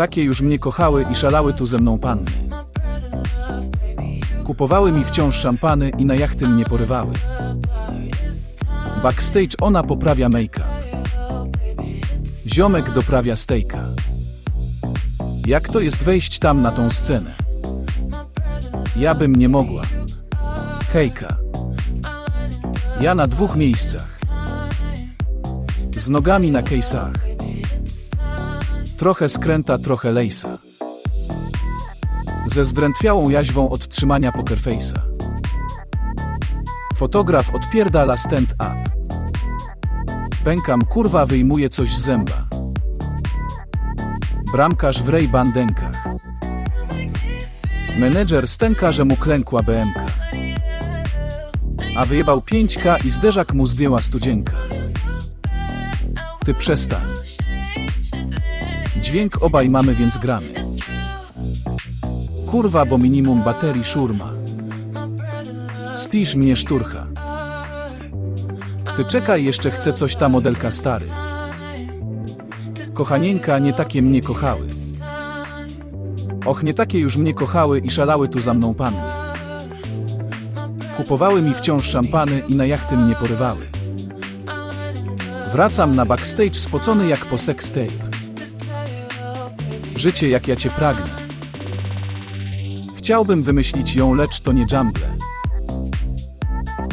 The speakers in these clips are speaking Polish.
Takie już mnie kochały i szalały tu ze mną panny. Kupowały mi wciąż szampany i na jachty mnie porywały. Backstage ona poprawia make-up. Ziomek doprawia stejka. Jak to jest wejść tam na tą scenę? Ja bym nie mogła. Hejka. Ja na dwóch miejscach. Z nogami na kejsach. Trochę skręta, trochę lejsa. Ze zdrętwiałą jaźwą od trzymania pokerface'a. Fotograf odpierdala stand up. Pękam, kurwa, wyjmuje coś z zęba. Bramkarz w rej bandenkach. Menedżer stęka, że mu klękła BMK. A wyjebał 5K i zderzak mu zdjęła studzienka. Ty przestań. Dźwięk obaj mamy, więc gramy. Kurwa, bo minimum baterii szurma. Stiż mnie szturcha. Ty czekaj, jeszcze chcę coś ta modelka stary. Kochanieńka, nie takie mnie kochały. Och, nie takie już mnie kochały i szalały tu za mną panny. Kupowały mi wciąż szampany i na jachty mnie porywały. Wracam na backstage spocony jak po sex tape. Życie jak ja cię pragnę. Chciałbym wymyślić ją, lecz to nie jumble.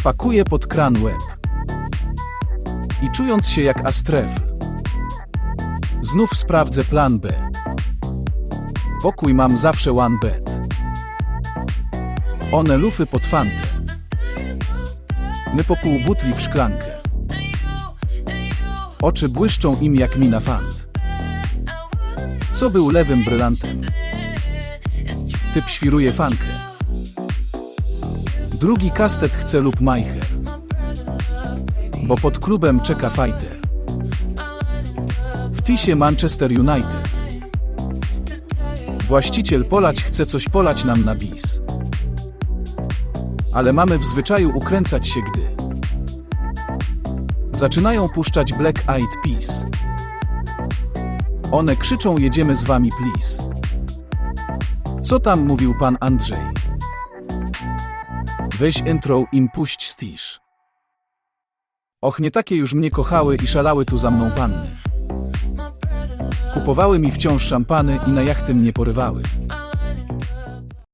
Pakuję pod kran łeb. I czując się jak astref, znów sprawdzę plan B. Pokój mam zawsze one bed. One lufy pod fantę. My po pół butli w szklankę. Oczy błyszczą im jak mina fant. Co był lewym brylantem? Typ świruje fankę. Drugi kastet chce lub majcher. Bo pod klubem czeka fighter. W tisie Manchester United. Właściciel polać chce coś polać nam na bis. Ale mamy w zwyczaju ukręcać się, gdy zaczynają puszczać Black Eyed Peas. One krzyczą jedziemy z wami please. Co tam mówił pan Andrzej? Weź intro im puść stisz. Och, nie takie już mnie kochały i szalały tu za mną panny. Kupowały mi wciąż szampany i na jachty mnie porywały.